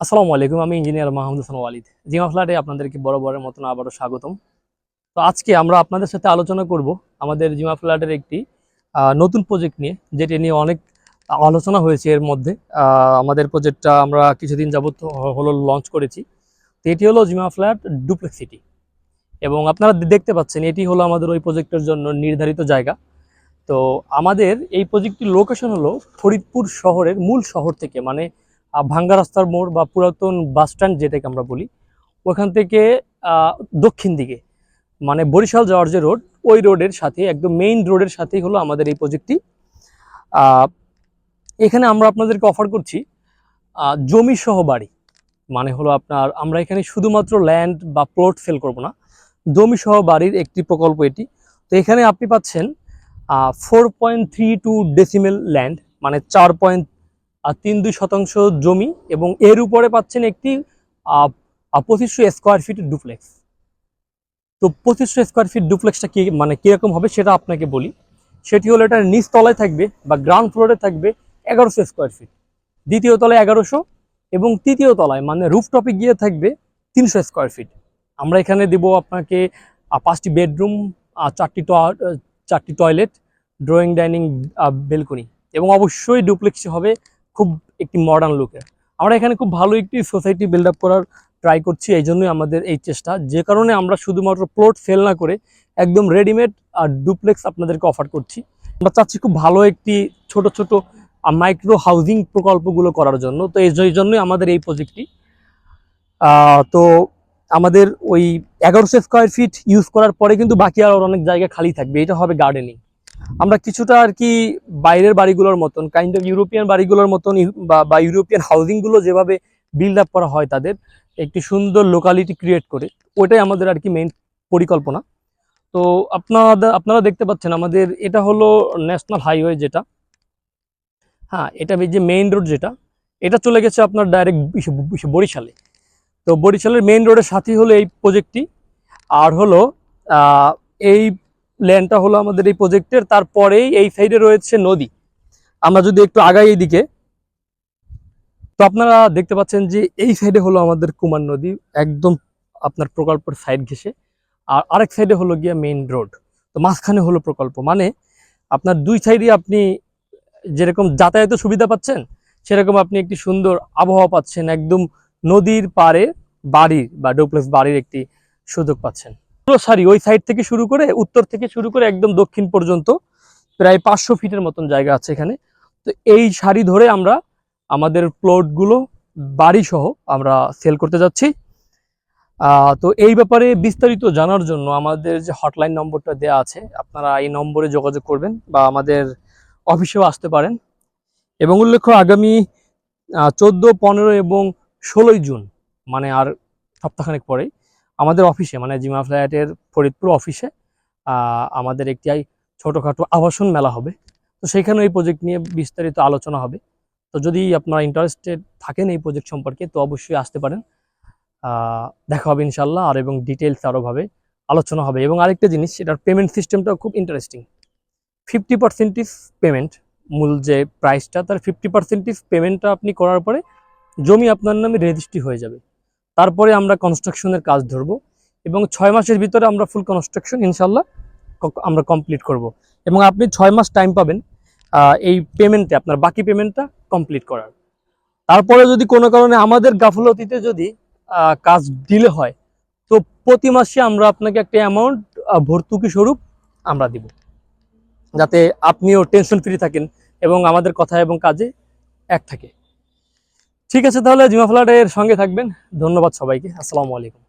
আসসালামু আলাইকুম, আমি ইঞ্জিনিয়ার মাহমুদ হাসান ওয়ালিদ। জিমা ফ্ল্যাটে আপনাদেরকে বড় বড়ের মতন আবারও স্বাগতম। তো আজকে আমরা আপনাদের সাথে আলোচনা করব আমাদের জিমা ফ্ল্যাটের একটি নতুন প্রজেক্ট নিয়ে, যেটি নিয়ে অনেক আলোচনা হয়েছে এর মধ্যে। আমাদের প্রজেক্টটা আমরা কিছুদিন যাবত হ- হলো লঞ্চ করেছি। তো এটি হলো জিমা ফ্ল্যাট ডুপ্লেক্সিটি। এবং আপনারা দেখতে পাচ্ছেন, এটি হলো আমাদের ওই প্রজেক্টের জন্য নির্ধারিত জায়গা। তো আমাদের এই প্রজেক্টটির লোকেশন হলো ফরিদপুর শহরের মূল শহর থেকে মানে ভাঙ্গা রাস্তার মোড় বা পুরাতন বাস স্ট্যান্ড যেটাকে আমরা বলি, ওখান থেকে দক্ষিণ দিকে মানে বরিশাল যাওয়ার যে রোড, ওই রোডের সাথে, একদম মেইন রোডের সাথেই হলো আমাদের এই প্রজেক্টটি। এখানে আমরা আপনাদেরকে অফার করছি জমি সহ বাড়ি মানে হলো আপনার, আমরা এখানে শুধুমাত্র ল্যান্ড বা প্লট সেল করব না, জমি সহ বাড়ির একটি প্রকল্প এটি। তো এখানে আপনি পাচ্ছেন four point three two decimal land মানে চার পয়েন্ট তিন দুই শতাংশ জমি এবং এর উপরে পাচ্ছেন একটি পঁচিশশো স্কোয়ার ফিট ডুপ্লেক্স তো পঁচিশশো স্কোয়ার ফিট ডুপ্লেক্সটা কি মানে কীরকম হবে সেটা আপনাকে বলি। সেটি হলো এটার নিচ তলায় থাকবে বা গ্রাউন্ড ফ্লোরে থাকবে এগারোশো স্কোয়ার ফিট দ্বিতীয় তলায় এগারোশো এবং তৃতীয় তলায় মানে রুফটপে গিয়ে থাকবে তিনশো স্কোয়ার ফিট আমরা এখানে দিব আপনাকে পাঁচটি বেডরুম চারটি চারটি টয়লেট ড্রয়িং ডাইনিং বেলকনি এবং অবশ্যই ডুপ্লেক্সি হবে খুব একটি মডার্ন লুকের আমরা এখানে খুব ভালো একটি সোসাইটি বিল্ড আপ করার ট্রাই করছি এই জন্যই আমাদের এই চেষ্টা। যে কারণে আমরা শুধুমাত্র প্লট সেল না করে একদম রেডিমেড আর ডুপ্লেক্স আপনাদেরকে অফার করছি। আমরা চাচ্ছি খুব ভালো একটি ছোট ছোট মাইক্রো হাউজিং প্রকল্পগুলো করার জন্য। তো এই জন্যই আমাদের এই প্রজেক্টটি তো আমাদের ওই এগারোশো স্কোয়ার ফিট ইউজ করার পরে কিন্তু বাকি আর অনেক জায়গা খালি থাকবে। এটা হবে গার্ডেনিং আমরা কিছুটা আর কি বাইরের বাড়িগুলোর মতন কাইন্ড অফ ইউরোপিয়ান বাড়িগুলোর মতন বা ইউরোপিয়ান হাউজিংগুলো যেভাবে বিল্ড আপ করা হয় তাদের, একটি সুন্দর লোকালিটি ক্রিয়েট করে, ওইটাই আমাদের আর কি মেইন পরিকল্পনা। তো আপনারা আপনারা দেখতে পাচ্ছেন আমাদের এটা হলো ন্যাশনাল হাইওয়ে যেটা। হ্যাঁ এটা যে মেইন রোড যেটা, এটা চলে গেছে আপনার ডাইরেক্ট বরিশালে। তো বরিশালের মেইন রোডের সাথেই হলো এই প্রজেক্টটি আর হলো এই ল্যান্ডটা হলো আমাদের এই প্রজেক্টের তারপরেই এই সাইডে রয়েছে নদী। আমরা যদি একটু আগাই এই দিকে তো আপনারা দেখতে পাচ্ছেন যে এই সাইডে হলো আমাদের কুমার নদী, একদম আপনার প্রকল্পের সাইড ঘেসে আর আরেক সাইডে হলো গিয়া মেইন রোড তো মাঝখানে হলো প্রকল্প। মানে আপনার দুই সাইডে আপনি যেরকম যাতায়াতের সুবিধা পাচ্ছেন, সেরকম আপনি একটি সুন্দর আবহাওয়া পাচ্ছেন। একদম নদীর পাড়ে বাড়ির বা ডোপ্লেস বাড়ির একটি সুযোগ পাচ্ছেন। পুরো সারি ওই সাইড থেকে শুরু করে উত্তর থেকে শুরু করে একদম দক্ষিণ পর্যন্ত প্রায় পাঁচশো ফিটের মতন জায়গা আছে এখানে। তো এই সারি ধরে আমরা আমাদের প্লটগুলো বাড়ি সহ আমরা সেল করতে যাচ্ছি। তো এই ব্যাপারে বিস্তারিত জানার জন্য আমাদের যে হটলাইন নম্বরটা দেওয়া আছে, আপনারা এই নম্বরে যোগাযোগ করবেন বা আমাদের অফিসেও আসতে পারেন। এবং উল্লেখ্য আগামী চোদ্দ, পনেরো এবং ষোলোই জুন মানে আর সপ্তাহখানেক পরেই আমাদের অফিসে মানে জিমা ফ্ল্যাটের ফরিদপুর অফিসে আমাদের একটি ছোটোখাটো আবাসন মেলা হবে। তো সেখানে এই প্রজেক্ট নিয়ে বিস্তারিত আলোচনা হবে। তো যদি আপনারা ইন্টারেস্টেড থাকেন এই প্রজেক্ট সম্পর্কে, তো অবশ্যই আসতে পারেন। দেখা হবে ইনশাল্লাহ আর এবং ডিটেলস আরোভাবে আলোচনা হবে। এবং আরেকটা জিনিস, সেটার পেমেন্ট সিস্টেমটাও খুব ইন্টারেস্টিং ফিফটি পার্সেন্টেজ পেমেন্ট মূল যে প্রাইসটা তার ফিফটি পার্সেন্টেজ পেমেন্টটা আপনি করার পরে জমি আপনার নামে রেজিস্ট্রি হয়ে যাবে। তারপরে আমরা কনস্ট্রাকশনের কাজ ধরবো এবং ছয় মাসের ভিতরে আমরা ফুল কনস্ট্রাকশন ইনশাল্লাহ আমরা কমপ্লিট করব। এবং আপনি ছয় মাস টাইম পাবেন এই পেমেন্টে আপনার বাকি পেমেন্টটা কমপ্লিট করার। তারপরে যদি কোনো কারণে আমাদের গাফলতিতে যদি কাজ ডিলে হয়, তো প্রতি মাসে আমরা আপনাকে একটা অ্যামাউন্ট ভর্তুকি স্বরূপ আমরা দিব। যাতে আপনিও টেনশন ফ্রি থাকেন এবং আমাদের কথা এবং কাজে এক থাকে। ঠিক আছে তাহলে জিমা ফ্লাটের সঙ্গে থাকবেন। ধন্যবাদ সবাইকে। আসসালামু আলাইকুম।